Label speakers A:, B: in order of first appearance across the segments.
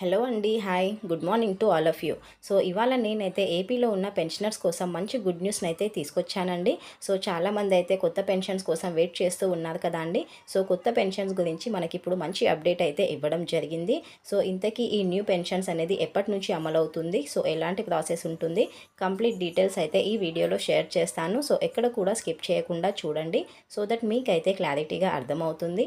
A: Hello అండి hi. Good morning to all of you. So ఇవాళ నేనైతే ఏపీలో ఉన్న పెన్షనర్స్ కోసం మంచి గుడ్ న్యూస్ని అయితే తీసుకొచ్చానండి. సో చాలామంది అయితే కొత్త పెన్షన్స్ కోసం వెయిట్ చేస్తూ ఉన్నారు కదా అండి. సో కొత్త పెన్షన్స్ గురించి మనకి ఇప్పుడు మంచి అప్డేట్ అయితే ఇవ్వడం జరిగింది. సో ఇంతకీ ఈ న్యూ పెన్షన్స్ అనేది ఎప్పటి నుంచి అమలవుతుంది సో ఎలాంటి ప్రాసెస్ ఉంటుంది? కంప్లీట్ డీటెయిల్స్ అయితే ఈ వీడియోలో షేర్ చేస్తాను. సో ఎక్కడ కూడా స్కిప్ చేయకుండా చూడండి. సో దట్ మీకైతే క్లారిటీగా అర్థమవుతుంది.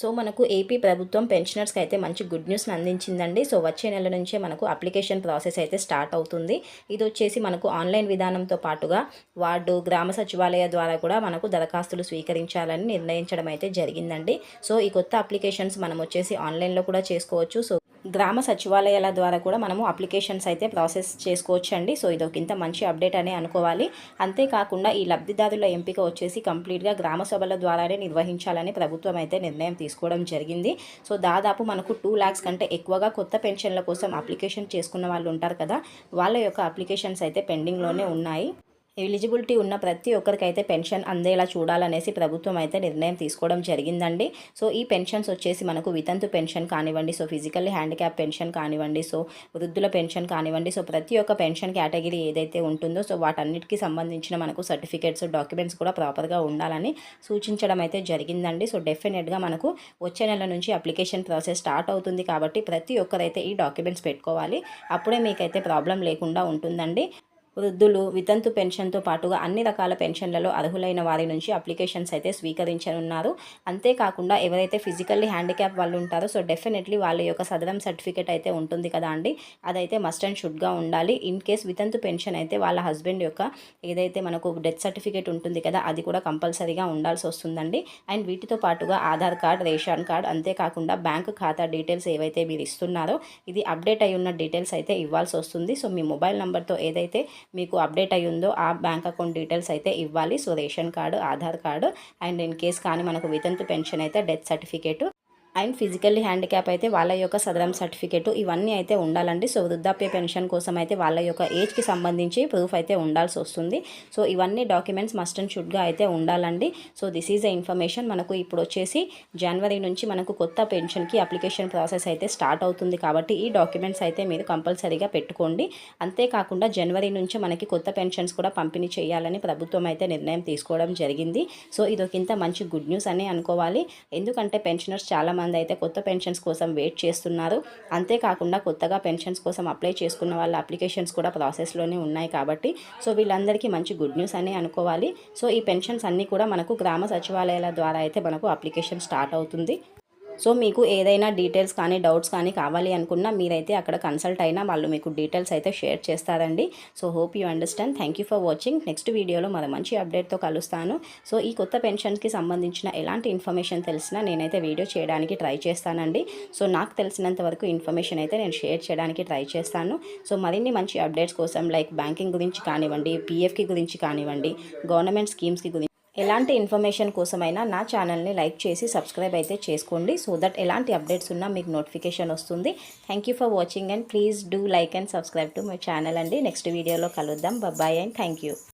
A: సో మనకు ఏపీ ప్రభుత్వం పెన్షనర్స్కి అయితే మంచి గుడ్ న్యూస్ని అందించిందండి. సో వచ్చే నెల నుంచే మనకు అప్లికేషన్ ప్రాసెస్ అయితే స్టార్ట్ అవుతుంది. ఇది వచ్చేసి మనకు ఆన్లైన్ విధానంతో పాటుగా వార్డు గ్రామ సచివాలయ ద్వారా కూడా మనకు దరఖాస్తులు స్వీకరించాలని నిర్ణయించడం అయితే జరిగిందండి. సో ఈ కొత్త అప్లికేషన్స్ మనం వచ్చేసి ఆన్లైన్లో కూడా చేసుకోవచ్చు. సో గ్రామ సచివాలయాల ద్వారా కూడా మనము అప్లికేషన్స్ అయితే ప్రాసెస్ చేసుకోవచ్చు అండి సో ఇది ఒక ఇంత మంచి అప్డేట్ అనే అనుకోవాలి. అంతేకాకుండా ఈ లబ్ధిదారుల ఎంపిక వచ్చేసి కంప్లీట్గా గ్రామ సభల ద్వారానే నిర్వహించాలని ప్రభుత్వం అయితే నిర్ణయం తీసుకోవడం జరిగింది. సో దాదాపు మనకు టూ ల్యాక్స్ కంటే ఎక్కువగా కొత్త పెన్షన్ల కోసం అప్లికేషన్ చేసుకున్న వాళ్ళు ఉంటారు కదా వాళ్ళ యొక్క అప్లికేషన్స్ అయితే పెండింగ్లోనే ఉన్నాయి. ఎలిజిబిలిటీ ఉన్న ప్రతి ఒక్కరికైతే పెన్షన్ అందేలా చూడాలనేసి ప్రభుత్వం అయితే నిర్ణయం తీసుకోవడం జరిగిందండి. సో ఈ పెన్షన్స్ వచ్చేసి మనకు వితంతు పెన్షన్ కానివ్వండి సో ఫిజికల్లీ హ్యాండిక్యాప్ పెన్షన్ కానివ్వండి సో వృద్ధుల పెన్షన్ కానివ్వండి సో ప్రతి ఒక్క పెన్షన్ కేటగిరీ ఏదైతే ఉంటుందో సో వాటన్నిటికీ సంబంధించిన మనకు సర్టిఫికేట్స్ డాక్యుమెంట్స్ కూడా ప్రాపర్గా ఉండాలని సూచించడం అయితే జరిగిందండి. సో డెఫినెట్గా మనకు వచ్చే నెల నుంచి అప్లికేషన్ ప్రాసెస్ స్టార్ట్ అవుతుంది కాబట్టి ప్రతి ఒక్కరైతే ఈ డాక్యుమెంట్స్ పెట్టుకోవాలి. అప్పుడే మీకైతే ప్రాబ్లం లేకుండా ఉంటుందండి. వృద్ధులు వితంతు పెన్షన్తో పాటుగా అన్ని రకాల పెన్షన్లలో అర్హులైన వారి నుంచి అప్లికేషన్స్ అయితే స్వీకరించనున్నారు. అంతేకాకుండా ఎవరైతే ఫిజికల్లీ హ్యాండిక్యాప్ వాళ్ళు ఉంటారో సో డెఫినెట్లీ వాళ్ళ యొక్క సదరం సర్టిఫికేట్ అయితే ఉంటుంది కదా అండి. అదైతే మస్ట్ అండ్ షుడ్గా ఉండాలి. ఇన్ కేస్ వితంతు పెన్షన్ అయితే వాళ్ళ హస్బెండ్ యొక్క ఏదైతే మనకు డెత్ సర్టిఫికేట్ ఉంటుంది కదా అది కూడా కంపల్సరీగా ఉండాల్సి వస్తుందండి. అండ్ వీటితో పాటుగా ఆధార్ కార్డ్ రేషన్ కార్డ్ అంతేకాకుండా బ్యాంక్ ఖాతా డీటెయిల్స్ ఏవైతే మీరు ఇస్తున్నారో ఇది అప్డేట్ అయి ఉన్న డీటెయిల్స్ అయితే ఇవ్వాల్సి వస్తుంది. సో మీ మొబైల్ నెంబర్తో ఏదైతే మీకు అప్డేట్ అయ్యి ఉందో ఆ బ్యాంక్ అకౌంట్ డీటెయిల్స్ అయితే ఇవ్వాలి. So ration card Aadhaar card and in case కానీ మనకు వితంతు పెన్షన్ అయితే death certificate and physically handicap అయితే వాళ్ళ యొక్క సదరం సర్టిఫికేట్ ఇవన్నీ అయితే ఉండాలండి. సో వృద్ధాప్య పెన్షన్ కోసం అయితే వాళ్ళ యొక్క ఏజ్కి సంబంధించి ప్రూఫ్ అయితే ఉండాల్సి వస్తుంది. సో ఇవన్నీ డాక్యుమెంట్స్ మస్ట్ అండ్ షుడ్గా అయితే ఉండాలండి. So this is the information. మనకు ఇప్పుడు వచ్చేసి జనవరి నుంచి మనకు కొత్త పెన్షన్కి అప్లికేషన్ ప్రాసెస్ అయితే స్టార్ట్ అవుతుంది కాబట్టి ఈ డాక్యుమెంట్స్ అయితే మీరు కంపల్సరీగా పెట్టుకోండి. అంతేకాకుండా జనవరి నుంచి మనకి కొత్త పెన్షన్స్ కూడా పంపిణీ చేయాలని ప్రభుత్వం అయితే నిర్ణయం తీసుకోవడం జరిగింది. సో ఇదొకింత మంచి గుడ్ న్యూస్ అని అనుకోవాలి. ఎందుకంటే పెన్షనర్స్ చాలా మంది అయితే కొత్త పెన్షన్స్ కోసం వెయిట్ చేస్తున్నారు. అంతేకాకుండా కొత్తగా పెన్షన్స్ కోసం అప్లై చేసుకున్న వాళ్ళ అప్లికేషన్స్ కూడా ప్రాసెస్లోనే ఉన్నాయి కాబట్టి సో వీళ్ళందరికీ మంచి గుడ్ న్యూస్ అని అనుకోవాలి. సో ఈ పెన్షన్స్ అన్నీ కూడా మనకు గ్రామ సచివాలయాల ద్వారా అయితే మనకు అప్లికేషన్ స్టార్ట్ అవుతుంది. సో మీకు ఏదైనా డీటెయిల్స్ కానీ డౌట్స్ కానీ కావాలి అనుకున్నా మీరైతే అక్కడ కన్సల్ట్ అయినా వాళ్ళు మీకు డీటెయిల్స్ అయితే షేర్ చేస్తారండి. So hope you understand. Thank you for watching. Next వీడియోలో మరి మంచి అప్డేట్తో కలుస్తాను. సో ఈ కొత్త పెన్షన్కి సంబంధించిన ఎలాంటి ఇన్ఫర్మేషన్ తెలిసినా నేనైతే వీడియో చేయడానికి ట్రై చేస్తానండి. సో నాకు తెలిసినంత వరకు ఇన్ఫర్మేషన్ అయితే నేను షేర్ చేయడానికి ట్రై చేస్తాను. సో మరిన్ని మంచి అప్డేట్స్ కోసం లైక్ బ్యాంకింగ్ గురించి కానివ్వండి పీఎఫ్కి గురించి కానివ్వండి గవర్నమెంట్ స్కీమ్స్కి గురించి ఎలాంటి ఇన్ఫర్మేషన్ కోసమైనా నా ఛానల్ని లైక్ చేసి సబ్స్క్రైబ్ అయితే చేసుకోండి. సో దట్ ఎలాంటి అప్డేట్స్ ఉన్నా మీకు నోటిఫికేషన్ వస్తుంది. Thank you for watching and please do like and subscribe to my channel అండి. నెక్స్ట్ వీడియోలో కలుద్దాం. Bye and thank you